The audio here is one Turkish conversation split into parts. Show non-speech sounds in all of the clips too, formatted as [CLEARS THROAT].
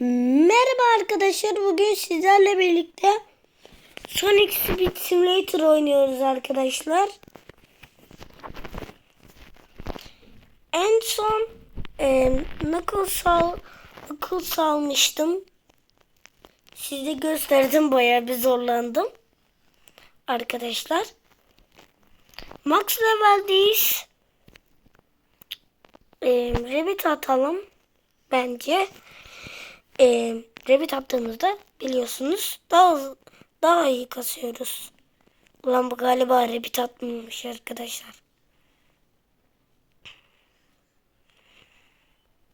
Merhaba arkadaşlar. Bugün sizlerle birlikte Sonic Speed Simulator oynuyoruz arkadaşlar. En son e, Knuckles sal, Knuckles salmıştım. Size gösterdim bayağı bir zorlandım. Arkadaşlar. Max level'deyiz. E, Rabbit atalım. Bence e, rabbit attığımızda biliyorsunuz daha daha iyi kasıyoruz. Ulan bu galiba rabbit atmamış arkadaşlar.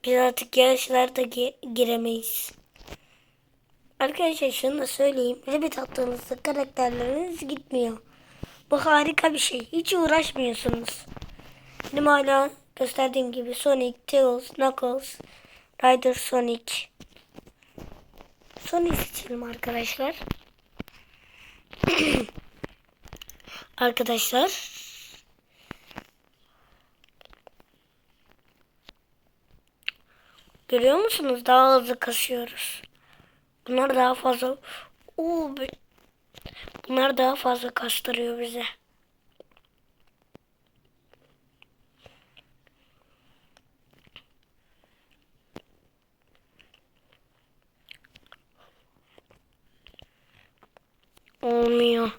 Biz artık yarışlarda gi- giremeyiz. Arkadaşlar şunu da söyleyeyim. Rabbit attığınızda karakterleriniz gitmiyor. Bu harika bir şey. Hiç uğraşmıyorsunuz. Benim hala gösterdiğim gibi Sonic, Tails, Knuckles, Ryder Sonic. Sonic seçelim arkadaşlar. [CLEARS THROAT] arkadaşlar. Görüyor musunuz? Daha hızlı kasıyoruz. Bunlar daha fazla Oo, bunlar daha fazla kastırıyor bize. Olmuyor.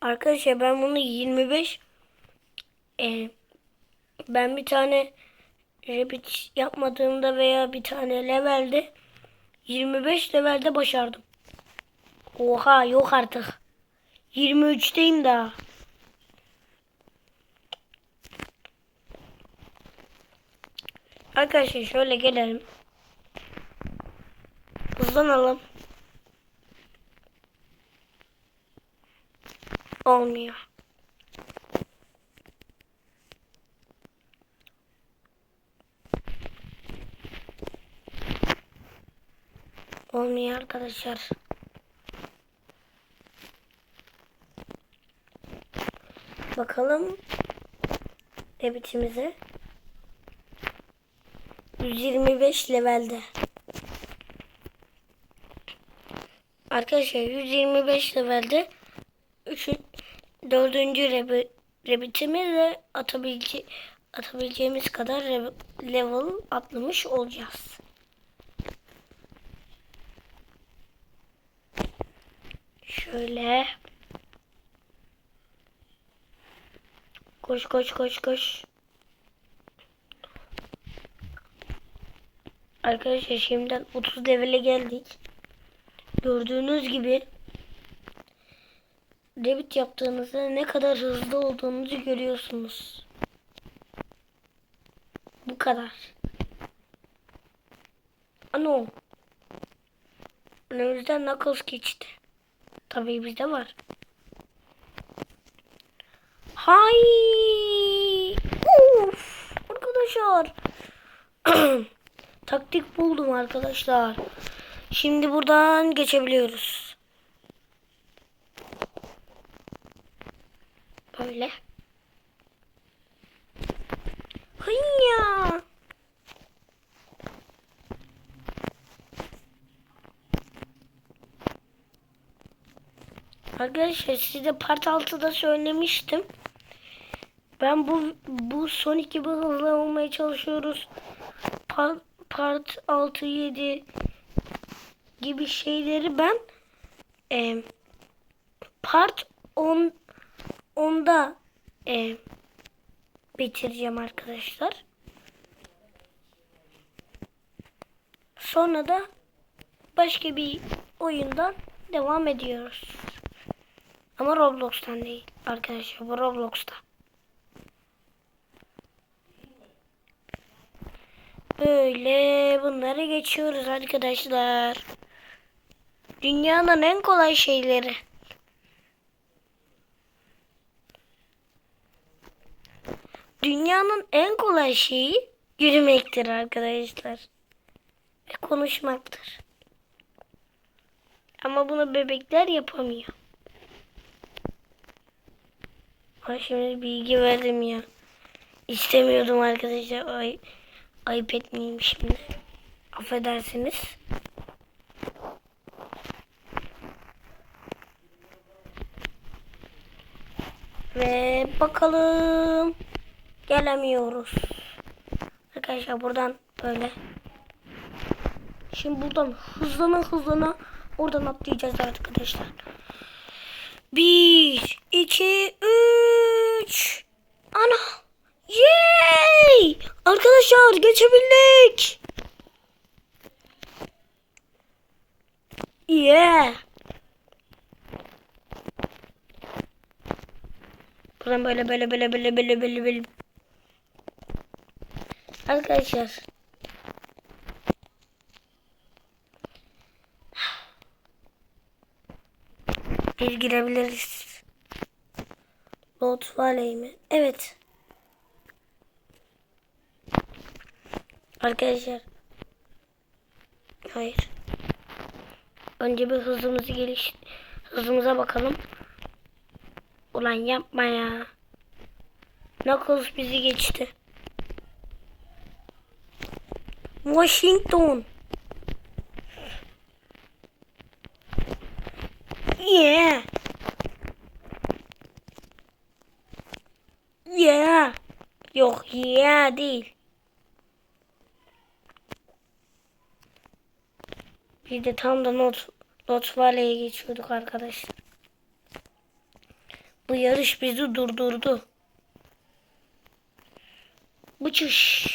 Arkadaşlar ben bunu 25 e, ben bir tane rabbit yapmadığımda veya bir tane levelde 25 levelde başardım. Oha yok artık. 23'teyim daha. Arkadaşlar şöyle gelelim. Hızlanalım. Olmuyor. Olmuyor arkadaşlar. Bakalım debitimize. 125 levelde. Arkadaşlar 125 levelde 3 dördüncü rebi- rebitimi atabilece atabileceğimiz kadar level atlamış olacağız. Şöyle. Koş koş koş koş. Arkadaşlar şimdiden 30 levele geldik. Gördüğünüz gibi debit yaptığınızda ne kadar hızlı olduğunuzu görüyorsunuz. Bu kadar. Ano. Önümüzden Knuckles geçti. Tabii bizde var. Hay! Uf! Arkadaşlar. [CLEARS THROAT] Taktik buldum arkadaşlar. Şimdi buradan geçebiliyoruz. Böyle. Hıyya. Arkadaşlar size part 6'da söylemiştim. Ben bu bu Sonic gibi hızlı olmaya çalışıyoruz. Part, part 6 7 gibi şeyleri ben e, part 10 onda e, bitireceğim arkadaşlar. Sonra da başka bir oyundan devam ediyoruz. Ama Roblox'tan değil arkadaşlar bu Roblox'ta. Böyle bunları geçiyoruz arkadaşlar. Dünyanın en kolay şeyleri. Dünyanın en kolay şeyi yürümektir arkadaşlar. Ve konuşmaktır. Ama bunu bebekler yapamıyor. Ha şimdi bilgi verdim ya. İstemiyordum arkadaşlar. Ay, ayıp etmeyeyim şimdi. Affedersiniz. Ve bakalım. Gelemiyoruz. Arkadaşlar buradan böyle. Şimdi buradan hızlana hızlana oradan atlayacağız arkadaşlar. Bir, iki, üç. Ana. Yay! Arkadaşlar geçebildik. Yeah. Buradan böyle böyle böyle böyle böyle böyle böyle. Arkadaşlar. Biz girebiliriz. Lot Valley mi? Evet. Arkadaşlar. Hayır. Önce bir hızımızı geliş hızımıza bakalım. Ulan yapma ya. Knuckles bizi geçti. Washington. Yeah. Yeah. Yok yeah değil. Biz de tam da not Not Valley'e geçiyorduk arkadaşlar. Bu yarış bizi durdurdu. Bıçış.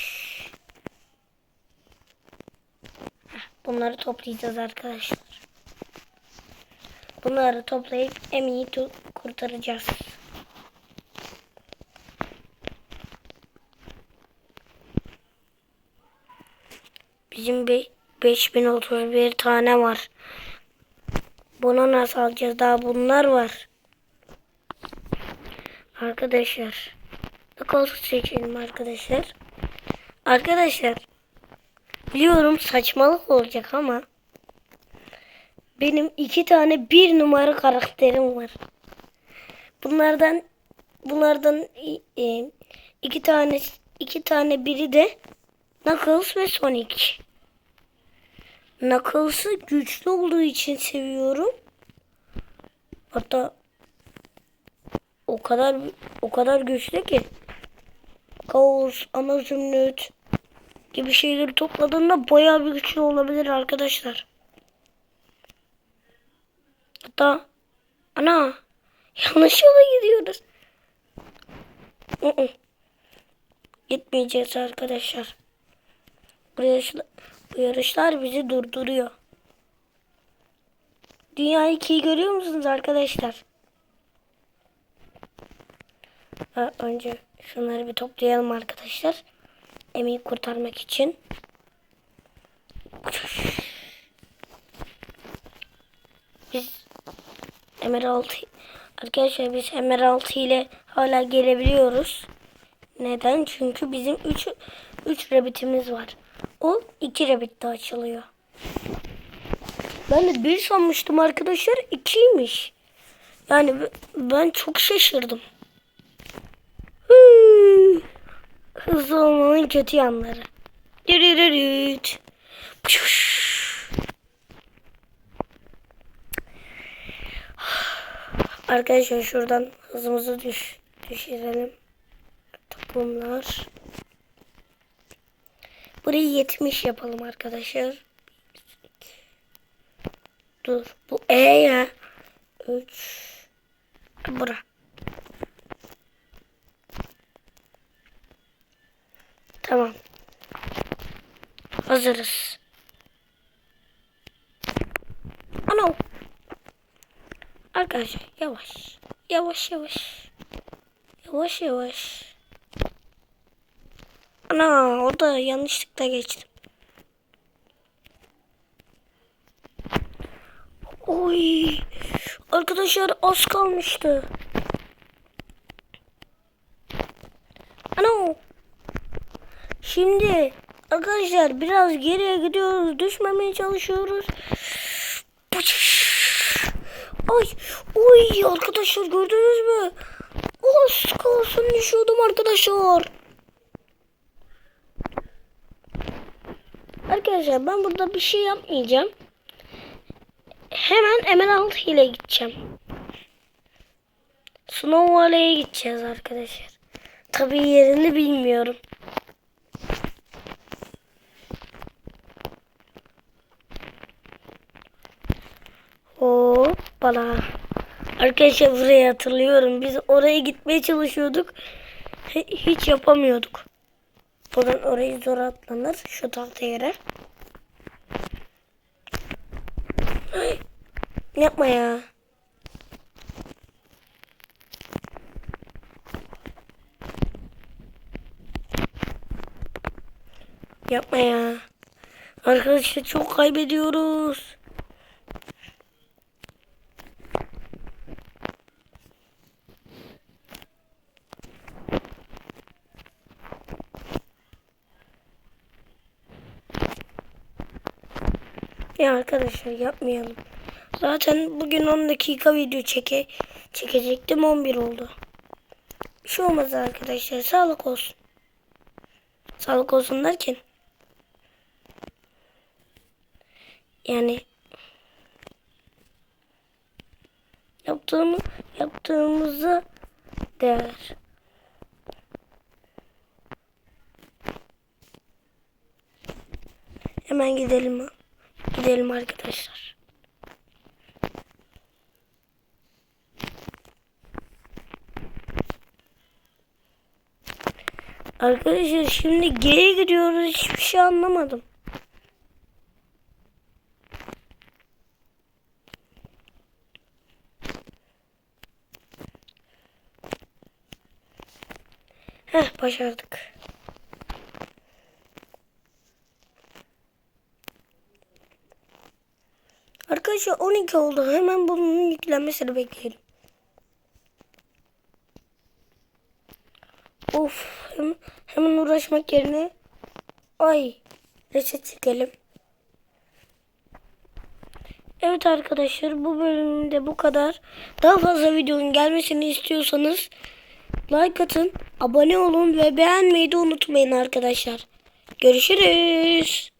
Heh, Bunları toplayacağız arkadaşlar. Bunları toplayıp Emi'yi kurtaracağız. Bizim be 5031 tane var. Bunu nasıl alacağız? Daha bunlar var. Arkadaşlar. Nakol seçelim arkadaşlar. Arkadaşlar. Biliyorum saçmalık olacak ama. Benim iki tane bir numara karakterim var. Bunlardan bunlardan e, iki tane iki tane biri de Knuckles ve Sonic. Knuckles'ı güçlü olduğu için seviyorum. Hatta o kadar o kadar güçlü ki kaos, ana zümrüt gibi şeyleri topladığında bayağı bir güçlü olabilir arkadaşlar. Hatta ana yanlış yola gidiyoruz. Hı-hı. Gitmeyeceğiz arkadaşlar. Bu yarışlar, bu yarışlar bizi durduruyor. Dünya 2'yi görüyor musunuz arkadaşlar? Ha, önce şunları bir toplayalım arkadaşlar. Emi'yi kurtarmak için. Biz Emerald arkadaşlar biz Emerald ile hala gelebiliyoruz. Neden? Çünkü bizim 3 3 rabbitimiz var. O 2 rabbitte açılıyor. Ben de bir sanmıştım arkadaşlar 2'ymiş. Yani ben çok şaşırdım. Hızlı olmanın kötü yanları. Dürürürüt. Arkadaşlar şuradan hızımızı düş düşürelim. Toplumlar. Burayı 70 yapalım arkadaşlar. Dur. Bu E ya. 3 Bura. Tamam. Hazırız. Ana. Arkadaşlar yavaş. Yavaş yavaş. Yavaş yavaş. Ana o da yanlışlıkla geçtim. Oy. Arkadaşlar az kalmıştı. Ana. Şimdi arkadaşlar biraz geriye gidiyoruz. Düşmemeye çalışıyoruz. Ay, oy arkadaşlar gördünüz mü? Az kalsın düşüyordum arkadaşlar. Arkadaşlar ben burada bir şey yapmayacağım. Hemen Emerald ile gideceğim. Snow Valley'e gideceğiz arkadaşlar. Tabii yerini bilmiyorum. Hoppala. Arkadaşlar burayı hatırlıyorum. Biz oraya gitmeye çalışıyorduk. Hi- Hiç yapamıyorduk. Buradan orayı zor atlanır. Şu tahta yere. [GASPS] Yapma ya. Yapma ya. Arkadaşlar çok kaybediyoruz. Ya arkadaşlar yapmayalım. Zaten bugün 10 dakika video çeke çekecektim 11 oldu. Bir şey olmaz arkadaşlar. Sağlık olsun. Sağlık olsun derken yani yaptığımız yaptığımızı değer. Hemen gidelim. Gidelim arkadaşlar. Arkadaşlar şimdi geri gidiyoruz. Hiçbir şey anlamadım. Heh başardık. Arkadaşlar 12 oldu. Hemen bunun yüklenmesini bekleyelim. Of hem, hemen uğraşmak yerine ay reset çekelim. Evet arkadaşlar bu bölümde bu kadar. Daha fazla videonun gelmesini istiyorsanız like atın, abone olun ve beğenmeyi de unutmayın arkadaşlar. Görüşürüz.